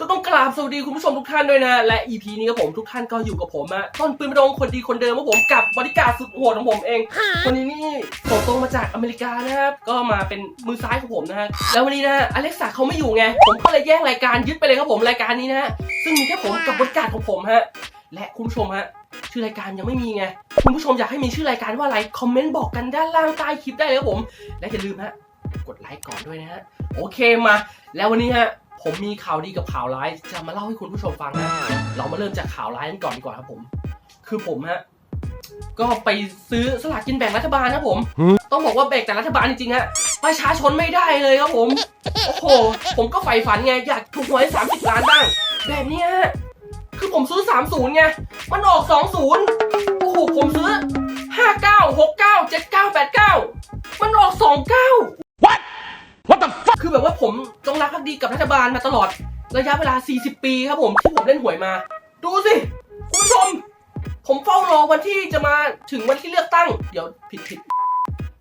ก็ต้องกราบสวัสดีคุณผู้ชมทุกท่านด้วยนะ และ EP นี้ครับผมทุกท่านก็อยู่กับผมอะต้นปืนประดงคนดีคนเดิมครับผมกับบริการสุดโหดของผมเองคนนี้นี่ส่งตรงมาจากอเมริกานะครับก็มาเป็นมือซ้ายของผมนะฮะแล้ววันนี้นะอเล็กซ่าเขาไม่อยู่ไงผมก็เลยแย่งรายการยึดไปเลยครับผมรายการนี้นะซึ่งมีแค่ผมกับบริการของผมฮะและคุณผู้ชมฮะชื่อรายการยังไม่มีไงคุณผู้ชมอยากให้มีชื่อรายการว่าอะไรคอมเมนต์บอกกันด้านล่างใต้คลิปได้เลยครับผม และอย่าลืมฮะ กดไลค์ก่อนด้วยนะฮะ โอเคมา แล้ววันนี้ฮะผมมีข่าวดีกับข่าวร้ายจะมาเล่าให้คุณผู้ชมฟังนะเรามาเริ่มจากข่าวร้ายกันก่อนดีกว่าครับผม คือผมฮะก็ไปซื้อสลากกินแบ่งรัฐบาลนะผม ต้องบอกว่าแบ่งแต่รัฐบาลจริงๆฮะประชาชนไม่ได้เลยครับผม โอ้โห ผมก็ใฝ่ฝันไงอยากถูกหวย30 ล้านบ้าง แบบเนี้ยฮะคือผมซื้อ 30ไง มันออก 20 โอ้โห ผมซื้อ 59 69 79 89 มันออก 29 คือแบบว่าผมจงรักภักดีกับรัฐบาลมาตลอดระยะเวลา 40 ปีครับผมที่ผมเล่นหวยมา ดูสิ คุณผู้ชม ผมเฝ้ารอวันที่จะมาถึงวันที่เลือกตั้ง เดี๋ยวผิดผิด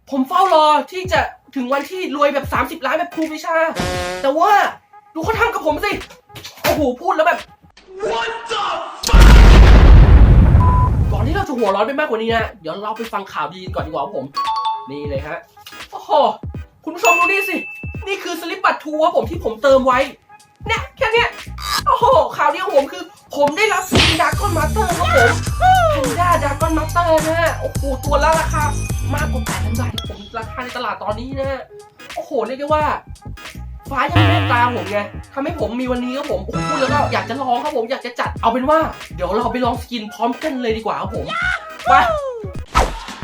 ผมเฝ้ารอที่จะถึงวันที่รวยแบบ 30 ล้านแบบครูพิชา แต่ว่าดูเขาทำกับผมสิ โอ้โห พูดแล้วแบบ What the ก่อนที่เราจะหัวร้อนไปมากกว่านี้นะเดี๋ยวเราไปฟังข่าวดีก่อนดีกว่าผม นี่เลยฮะ โอ้โห คุณผู้ชมดูนี่สิ นี่คือสลิปบัตรทัวร์ผมที่ผมเติมไว้ เนี่ยแค่เนี้ยโอ้โหข่าวดีของผมคือ ผมได้รับซีดากอนมาสเตอร์ครับผมแพนด้าดากอนมาสเตอร์นะฮะโอ้โหตัวละราคามากกว่า8,000บาทผมราคาในตลาดตอนนี้นะโอ้โหเรียกได้ว่า ฟ้ายังเมตตาผมไงทำให้ผมมีวันนี้ครับผมโอ้โหพูดแล้วก็อยากจะลองครับผมอยากจะจัดเอาเป็นว่า เดี๋ยวเราไปลองสกินพร้อมกันเลยดีกว่าครับผมไป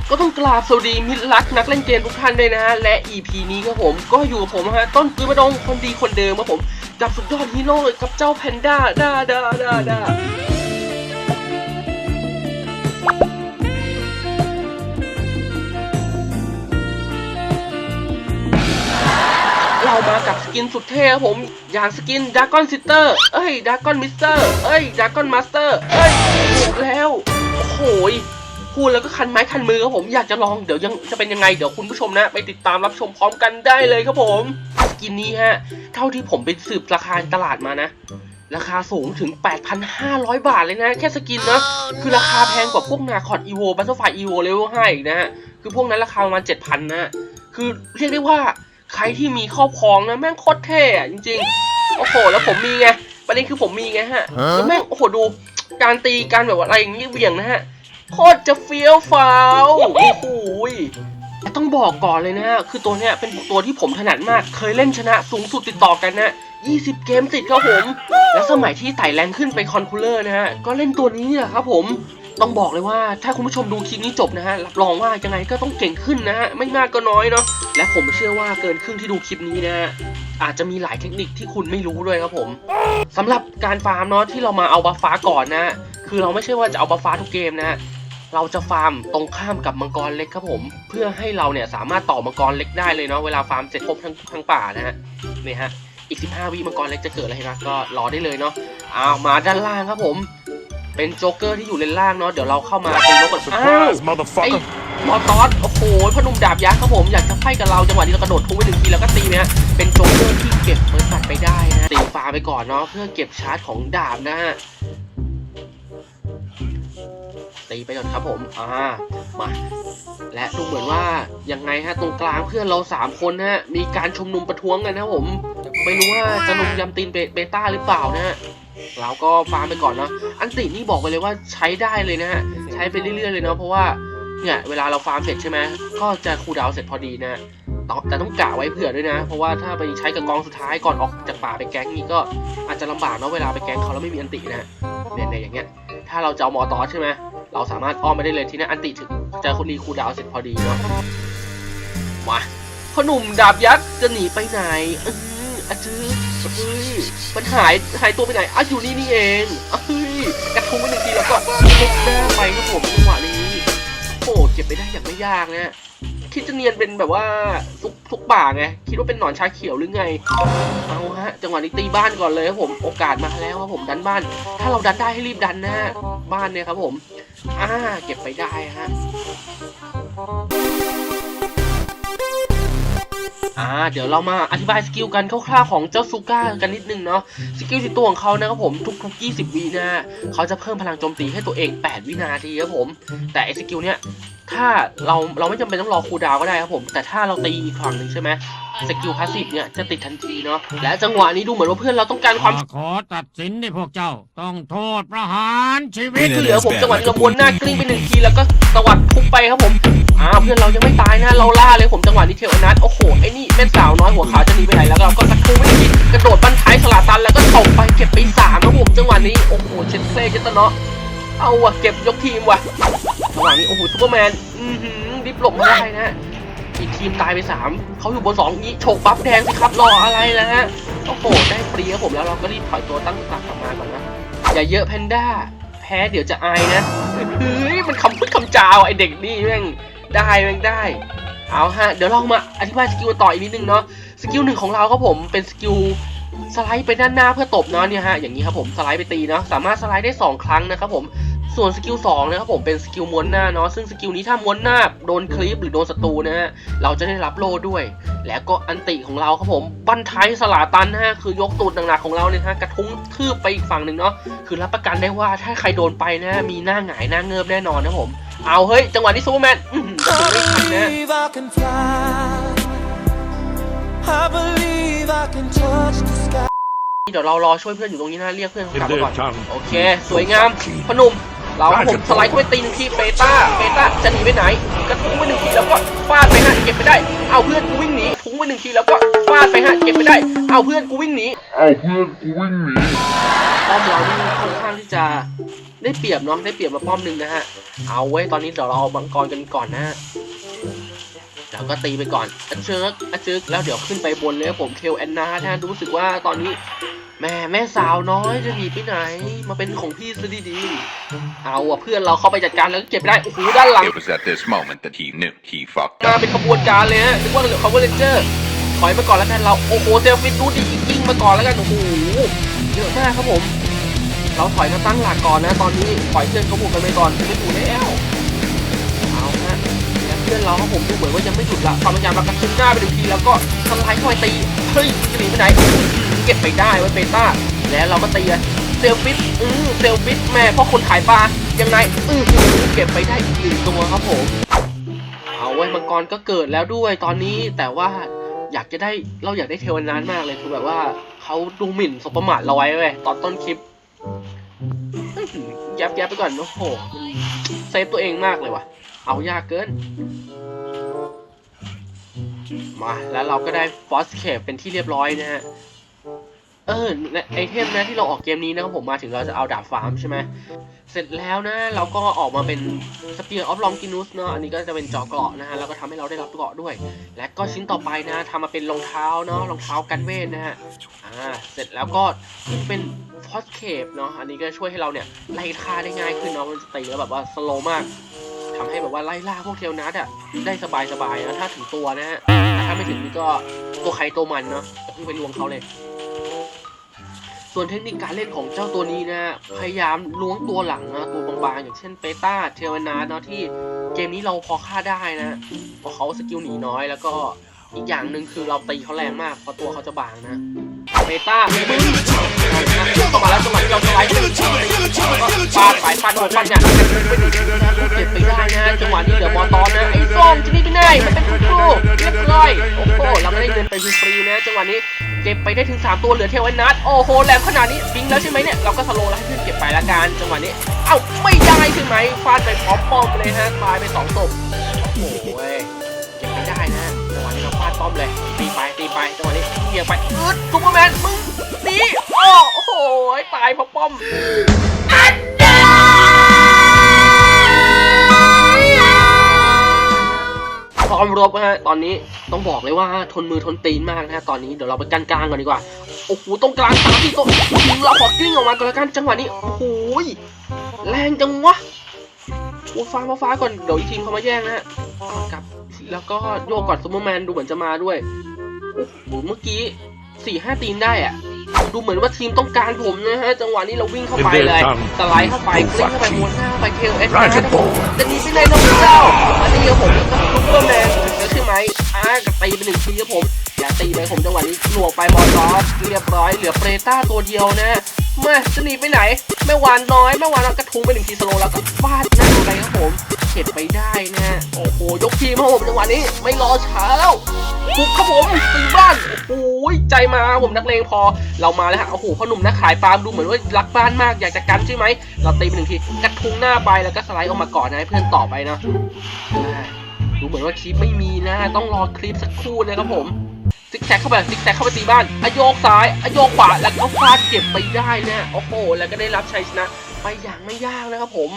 ก็ต้องกราบสวัสดีมิตรรักนักเล่นเกมทุกท่านด้วยนะฮะและ EP นี้ครับผมก็อยู่กับผมฮะต้นปืนมาดงคนดีคนเดิมครับผมกับสุดยอดฮีโร่กับเจ้าแพนด้าด้าด้าด้าด้าเรามากับสกินสุดเท่ครับผม อย่างสกินดากอนซิสเตอร์ เอ้ยดากอนมิสเตอร์ เอ้ยดากอนมาสเตอร์ เอ้ยถูกแล้วโอ้โหย พูดแล้วก็คันไม้คันมือครับผมอยากจะลองเดี๋ยวยังจะเป็นยังไงเดี๋ยวคุณผู้ชมนะไปติดตามรับชมพร้อมกันได้เลยครับผมสกินนี้ฮะเท่าที่ผมไปสืบราคาในตลาดมานะราคาสูงถึง 8,500 บาทเลยนะ แค่สกินนะคือราคาแพงกว่าพวกนาคอดอีโวบัตเตอร์ไฟอีโวเลเวล5อีกนะฮะ คือพวกนั้นราคาประมาณ7,000 นะ คือเรียกได้ว่าใครที่มีครอบครองนะแม่งโคตรเท่อะจริงๆ โอ้โห แล้วผมมีไง ประเด็นคือผมมีไงฮะ แล้วแม่งโอ้โหดู การตีการแบบว่าอะไรอย่างงี้เหวี่ยงนะฮะ โคตรจะเฟี้ยวฟ้าวโอ้โหยต้องบอกก่อนเลยนะ คือตัวเนี้ยเป็นตัวที่ผมถนัดมาก เคยเล่นชนะสูงสุดติดต่อกันนะ 20 เกมติดครับผม และสมัยที่ไต่แรงขึ้นไปคอนคูลเลอร์นะฮะ ก็เล่นตัวนี้นี่แหละครับผม ต้องบอกเลยว่าถ้าคุณผู้ชมดูคลิปนี้จบนะฮะ รับรองว่ายังไงก็ต้องเก่งขึ้นนะฮะ ไม่มากก็น้อยเนาะ และผมเชื่อว่าเกินครึ่งที่ดูคลิปนี้นะฮะอาจจะมีหลายเทคนิคที่คุณไม่รู้ด้วยครับผมสำหรับการฟาร์มเนาะที่เรามาเอาบัฟฟ้าก่อนนะ คือเราไม่ใช่ว่าจะเอาบัฟฟ้าทุกเกมนะฮะเราจะฟาร์มตรงข้ามกับมังกรเล็กครับผม เพื่อให้เราเนี่ยสามารถต่อมังกรเล็กได้เลยเนาะเวลาฟาร์มเสร็จครบทั้งทั้งป่านะฮะนี่ฮะอีก 15 วิมังกรเล็กจะเกิดอะไรนะก็รอได้เลยเนาะเอามาด้านล่างครับผม เป็นโจ๊กเกอร์ที่อยู่เลนล่างเนาะเดี๋ยวเราเข้ามาตีนกก่อนอ้าว surprise, ไอ้ motherfucker? มอตอสโอ้โหพอหนุ่มดาบยักษ์ครับผมอยากจะไฟกับเราจังหวะนี้เรากระโดดทุ่งไปหนึ่งทีแล้วก็ตีนะฮะเป็นโจ๊กเกอร์ที่เก็บเปิดตัดไปได้นะตีฟ้าไปก่อนเนาะเพื่อเก็บชาร์จของดาบนะฮะ ตีไปก่อนครับผม อ่า มา และดูเหมือนว่ายังไงฮะตรงกลางเพื่อนเราสามคนฮะมีการชุมนุมประท้วงกันนะผม ไม่รู้ว่าจะลุมยำตีนเบต้าหรือเปล่านะฮะเราก็ฟาร์มไปก่อนเนาะ อันตินี่บอกไปเลยว่าใช้ได้เลยนะฮะ ใช้ไปเรื่อยๆเลยเนาะเพราะว่าเนี่ยเวลาเราฟาร์มเสร็จใช่ไหมก็จะคูดาวน์เสร็จพอดีนะแต่ต้องกะไว้เผื่อด้วยนะ เพราะว่าถ้าไปใช้กับกองสุดท้ายก่อนออกจากป่าไปแก๊งนี้ก็อาจจะลำบากเนาะเวลาไปแก๊งเขาแล้วไม่มีอันตินะเนี่ยอย่างเงี้ยถ้าเราจะเอามอตอใช่ไหม เราสามารถอ้อมไปได้เลยที่นั่นอันติถึงเจอคนดีคูดาวเสร็จพอดีเนาะมาพ่อหนุ่มดาบยักษ์จะหนีไปไหนอืออาจื้อเฮ้ยมันหายหายตัวไปไหนอะอยู่นี่นี่เองเฮ้ยกระทุ้งไปหนึ่งทีแล้วก็เล็กหน้าไปครับผมจังหวะนี้โอ้เก็บไปได้อย่างไม่ยากนะ คิดจะเนียนเป็นแบบว่าทุกทุกป่าไง คิดว่าเป็นหนอนชาเขียวหรือไง เอาฮะ จังหวะนี้ตีบ้านก่อนเลยครับผมโอกาสมาแล้วครับผมดันบ้าน ถ้าเราดันได้ให้รีบดันนะฮะบ้านเนี่ยครับผม อ่า เก็บไปได้ฮะอ่าเดี๋ยวเรามาอธิบายสกิลกันคร่าวๆของเจ้าซูก้ากันนิดนึงเนาะสกิลที่ตัวของเขานะครับผมทุกๆ 20 วินะฮะเขาจะเพิ่มพลังโจมตีให้ตัวเอง 8 วินาทีครับผม แต่ไอสกิลเนี้ย ถ้าเราเราไม่จำเป็นต้องรอคูลดาวน์ก็ได้ครับผม แต่ถ้าเราตีอีกฝั่งหนึ่งใช่ไหมสกิลพาสซีฟเนี่ยจะติดทันทีเนาะและจังหวะนี้ดูเหมือนว่าเพื่อนเราต้องการความขอตัดสินให้พวกเจ้า ต้องโทษประหารชีวิตช่วยเหลือผมจังหวะที่เราบวนหน้ากลิ้งไปหนึ่งทีแล้วก็ตวัดพุ่งไปครับผมอ่าเพื่อนเรายังไม่ตายนะเราล่าเลยผมจังหวะนี้เทลอนัทโอ้โหไอ้นี่แม่สาวน้อยหัวขาวจะหนีไปไหนแล้วเราก็กระทุ้งไปหนึ่งทีกระโดดบั้นท้ายสลาตันแล้วก็ตกไปเก็บไปสามครับผมจังหวะนี้โอ้โหเชนเซ่เจตเนาะ เอาว่ะเก็บยกทีมว่ะจังหวะนี้โอ้โหซูเปอร์แมนอือหือรีบหลบมาได้นะอีกทีมตายไปสามเขาอยู่บนสองนี้โฉกบัฟแดงสิครับรออะไรนะฮะโอ้โหได้ฟรีครับผมแล้วเราก็รีบถอยตัวตั้งหลักกลับมาก่อนนะอย่าเยอะแพนด้าแพ้เดี๋ยวจะอายนะเฮ้ยมันคำพูดคำจาวไอเด็กนี่แม่งได้แม่งได้เอาฮะเดี๋ยวเรามาอธิบายสกิลต่ออีกนิดนึงเนาะสกิลหนึ่งของเราครับผมเป็นสกิลสไลด์ไปด้านหน้าเพื่อตบเนาะเนี่ยฮะอย่างนี้ครับผมสไลด์ไปตีเนาะสามารถสไลด์ได้ 2 ครั้งนะครับผม ส่วนสกิล2นะครับผมเป็นสกิลม้วนหน้าเนาะซึ่งสกิลนี้ถ้าม้วนหน้าโดนคลิปหรือโดนศัตรูนะฮะเราจะได้รับโล่ด้วย แล้วก็อันติของเราครับผมบันท้ายสลาตันนะฮะคือยกตูดหนักๆของเราเนี่ยฮะกระทุ้งทืบไปอีกฝั่งหนึ่งเนาะคือรับประกันได้ว่าถ้าใครโดนไปนะมีหน้าหงายหน้าเงิบแน่นอนนะผมเอาเฮ้ยจังหวะนี้ซูเปอร์แมนนะเดี๋ยวเรารอช่วยเพื่อนอยู่ตรงนี้นะเรียกเพื่อนกลับมาก่อนโอเค สวยงามพนุ่ม เราครับผมสไลด์เข้าไปตีหนึ่งทีเปต้าเปต้าจะหนีไปไหนกระทุ้งไปหนึ่งทีแล้วก็ฟาดไปฮะเก็บไปได้ เอาเพื่อนกูวิ่งหนีทุ้งไปหนึ่งทีแล้วก็ฟาดไปฮะเก็บไปได้ เอาเพื่อนกูวิ่งหนีเอาเพื่อนกูวิ่งหนีป้อมเรานี่ค่อนข้างที่จะได้เปรียบเนาะได้เปรียบมาป้อมหนึ่งนะฮะเอาไว้ยตอนนี้เดี๋ยวเราเอามังกรกันก่อนนะฮะ แล้วก็ตีไปก่อนอะเชิกอะเชิกแล้วเดี๋ยวขึ้นไปบนเลยครับผมเทลแอนนานะรู้สึกว่าตอนนี้แม่แม่สาวน้อยจะหนีไปไหน มาเป็นของพี่ซะดีๆเอาอะเพื่อนเราเข้าไปจัดการแล้วก็เก็บไปได้โอ้โหด้านหลัง It was at this moment that he knew he fucked มา up. เป็นขบวนการเลยฮะนึกว่าเราเขาเลนเจอร์ถอยมาก่อนแล้วกันเราโอ้โหเซลฟิตดูดียิงมาก่อนแล้วกันโอ้โหเยอะมากครับผม เราถอยมาตั้งหลักก่อนนะ ตอนนี้ถอยเพื่อนเขาบุกกันไปก่อนไม่ถูกแล้วเอาฮะแล้ว เพื่อนเราครับผมดูเหมือนว่ายังไม่หยุดละความพยายามมากระทุ้งหน้าไปหนึ่งทีแล้วก็สไลด์เข้าไปตีเฮ้ยจะหนีไปไหนเก็บไปได้ไว้เบต้าแล้วเราก็ตีเลยเซลฟิตอือเซลฟิตแม่พ่อคนขายปลายังไงอือเก็บไปได้อีกหนึ่งตัวครับผม เอาไว้มังกรก็เกิดแล้วด้วยตอนนี้แต่ว่าอยากจะได้เราอยากได้เทวันนั้นมากเลยคือแบบว่าเขาดูหมิ่นสบประมาทเราไว้เว้ยตอนต้นคลิปยับยับไปก่อนโอ้โหเซฟตัวเองมากเลยว่ะ เอายากเกิน มาแล้วเราก็ได้ฟอสเคปเป็นที่เรียบร้อยนะฮะ เออไอเทมนะที่เราออกเกมนี้นะครับผมมาถึงเราจะเอาดาบฟาร์มใช่ไหมเสร็จแล้วนะ เราก็ออกมาเป็นสเปียร์ออฟลองกินุสเนาะอันนี้ก็จะเป็นจอเกราะนะฮะแล้วก็ทำให้เราได้รับเกราะด้วย และก็ชิ้นต่อไปนะทำมาเป็นรองเท้าเนาะรองเท้ากันเวทนะฮะอ่าเสร็จแล้วก็ที่เป็นฟอสเคปเนาะอันนี้ก็ช่วยให้เราเนี่ยไล่ฆ่าได้ง่ายขึ้นเนาะมันจะตีแล้วแบบว่าสโลมาก ทำให้แบบว่าไล่ล่าพวกเทลนัทอะได้สบายสบายๆนะถ้าถึงตัวนะฮะถ้าไม่ถึงนี่ก็ตัวใครตัวมันเนาะอย่าเพิ่งไปลวงเขาเลย ส่วนเทคนิคการเล่นของเจ้าตัวนี้นะพยายามล้วงตัวหลังนะตัวบางๆอย่างเช่นเปต้าเทวนาเนาะที่เกมนี้เราพอฆ่าได้นะเพราะเขาสกิลหนีน้อยแล้วก็อีกอย่างหนึ่งคือเราตีเขาแรงมากเพราะตัวเขาจะบางนะเปต้า บึ้มามาแล้วจังหวะที่เราสไลด์ฟาดสายฟันหัวฟันเนี่ยเก็บไปได้นะจังหวะนี้เดี๋ยวมอตอนนะไอ้ส้มจะนี่ไม่ได้มันเป็นคุณครูเรียบร้อยโอ้โหเราไม่ได้เงินไปฟรีนะจังหวะนี้เก็บไปได้ถึง 3 ตัวเหลือเทวันนัทโอ้โหแหลมขนาดนี้บิงแล้วใช่ไหมเนี่ยเราก็สโลแล้วให้เพื่อนเก็บไปละกันจังหวะนี้เอ้าไม่ได้ใช่ไหมฟาดไปพร้อมป้อมเลยฮะตายไปสองศพโอ้โหเว้ยเก็บไม่ได้นะจังหวะนี้เราฟาดป้อมเลย ตีไปจังหวะนี้เกี่ยงไปอึดซูเปอร์แมนมึงหนีโอ้โหตายพราะป้อมพร้อมรบนะฮะตอนนี้ต้องบอกเลยว่าทนมือทนตีนมากนะฮะตอนนี้เดี๋ยวเราไปกันกลางก่อนดีกว่าโอ้โหตรงกลางสามสี่ตัวเราขอกลิ้งออกมาก่อนละกันจังหวะนี้โอ้โหแรงจังวะโอ้ฟ้าฟ้าฟ้าก่อนเดี๋ยวอีกทีมเขามาแย่งนะฮะกลับแล้วก็โยกก่อนซูเปอร์แมนดูเหมือนจะมาด้วย โอ้โหเมื่อกี้สี่ห้าตีนได้อะดูเหมือนว่าทีมต้องการผมนะฮะ จังหวะนี้เราวิ่งเข้าไปเลยสไลด์เข้าไปกลิ้งเข้าไปม้วนหน้าไปเทลเอสนะจะหนีไปไหนน้องเจ้าอันนี้ครับผมก็ซุปเปอร์แมนแล้วใช่ไหมเอากระตีไปหนึ่งทีครับผมาตีไปผมจังหวะนี้หลวงไปมอลอสเรียบร้อยเหลือเปรต้าตัวเดียวนะมาจะหนีไปไหนแม่วานน้อยแม่วานเอากระทุงไปหนึ่งทีสโลแล้วก็ฟาดหน้าไปครับผมเข็ดไปได้นะโอ้โหยกทีมครับผมจังหวะนี้ไม่รอช้าแล้วบุกครับผมตีบ้านโอ้โหใจมาผมนักเลงพอ เรามาแล้วฮะโอ้โหพ่อหนุ่มนักขายปาล์มดูเหมือนว่ารักบ้านมากอยากจะกันใช่ไหมเราตีไปหนึ่งทีกระทุงหน้าไปแล้วก็สไลด์ออกมาก่อนนะให้เพื่อนต่อไปนะดูเหมือนว่าคลิปไม่มีนะ ต้องรอคลิปสักครู่นะครับผม ซิกแซกเข้าไปซิกแซกเข้าไปตีบ้านอโยกซ้ายอโยกขวาแล้วก็ฟาดเก็บไปได้นะโอ้โหแล้วก็ได้รับชัยชนะ ไปอย่างไม่ยากนะครับผม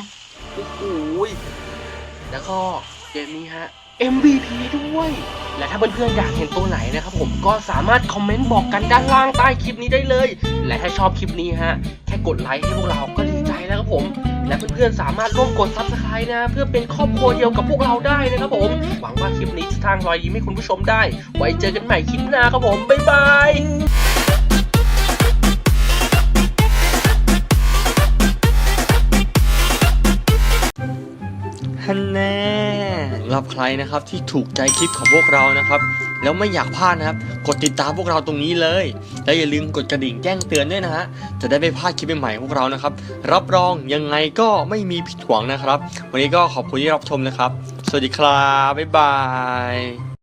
โอ้โหแล้วก็เกมนี้ฮะ MVP ด้วย และถ้าเพื่อนๆอยากเห็นตัวไหนนะครับผมก็สามารถคอมเมนต์บอกกันด้านล่างใต้คลิปนี้ได้เลย และถ้าชอบคลิปนี้ฮะ แค่กดไลค์ให้พวกเราก็ดีใจแล้วครับผม และเพื่อนๆสามารถร่วมกด subscribe นะ เพื่อเป็นครอบครัวเดียวกับพวกเราได้นะครับผม หวังว่าคลิปนี้จะสร้างรอยยิ้มให้คุณผู้ชมได้ ไว้เจอกันใหม่คลิปหน้าครับผมบ๊ายบาย คะแน่รับใครนะครับที่ถูกใจคลิปของพวกเรานะครับ แล้วไม่อยากพลาดนะครับ กดติดตามพวกเราตรงนี้เลย และอย่าลืมกดกระดิ่งแจ้งเตือนด้วยนะฮะจะได้ไม่พลาดคลิปใหม่ๆของพวกเรานะครับ รับรองยังไงก็ไม่มีผิดหวังนะครับ วันนี้ก็ขอบคุณที่รับชมนะครับ สวัสดีครับบ๊ายบาย